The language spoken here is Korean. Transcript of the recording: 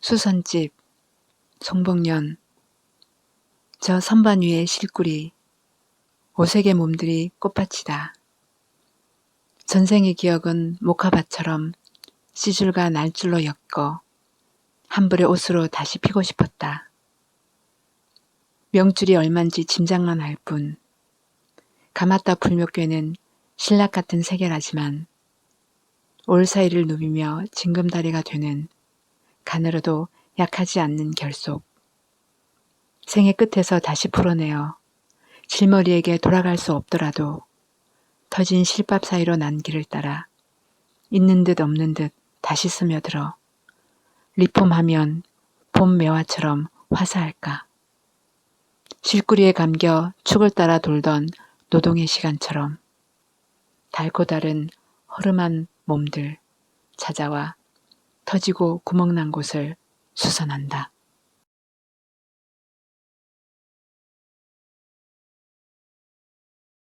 수선집, 송복년, 저 선반 위의 실구리, 오색의 몸들이 꽃밭이다. 전생의 기억은 목화밭처럼 씨줄과 날줄로 엮어 한 벌의 옷으로 다시 피고 싶었다. 명줄이 얼만지 짐작만 할 뿐. 가마따 불묘교는 신락 같은 세계라지만 올 사이를 누비며 징금다리가 되는 가늘어도 약하지 않는 결속. 생의 끝에서 다시 풀어내어 실머리에게 돌아갈 수 없더라도 터진 실밥 사이로 난 길을 따라 있는 듯 없는 듯 다시 스며들어 리폼하면 봄 매화처럼 화사할까. 실구리에 감겨 축을 따라 돌던 노동의 시간처럼 달고 다른 허름한 몸들 찾아와 터지고 구멍난 곳을 수선한다.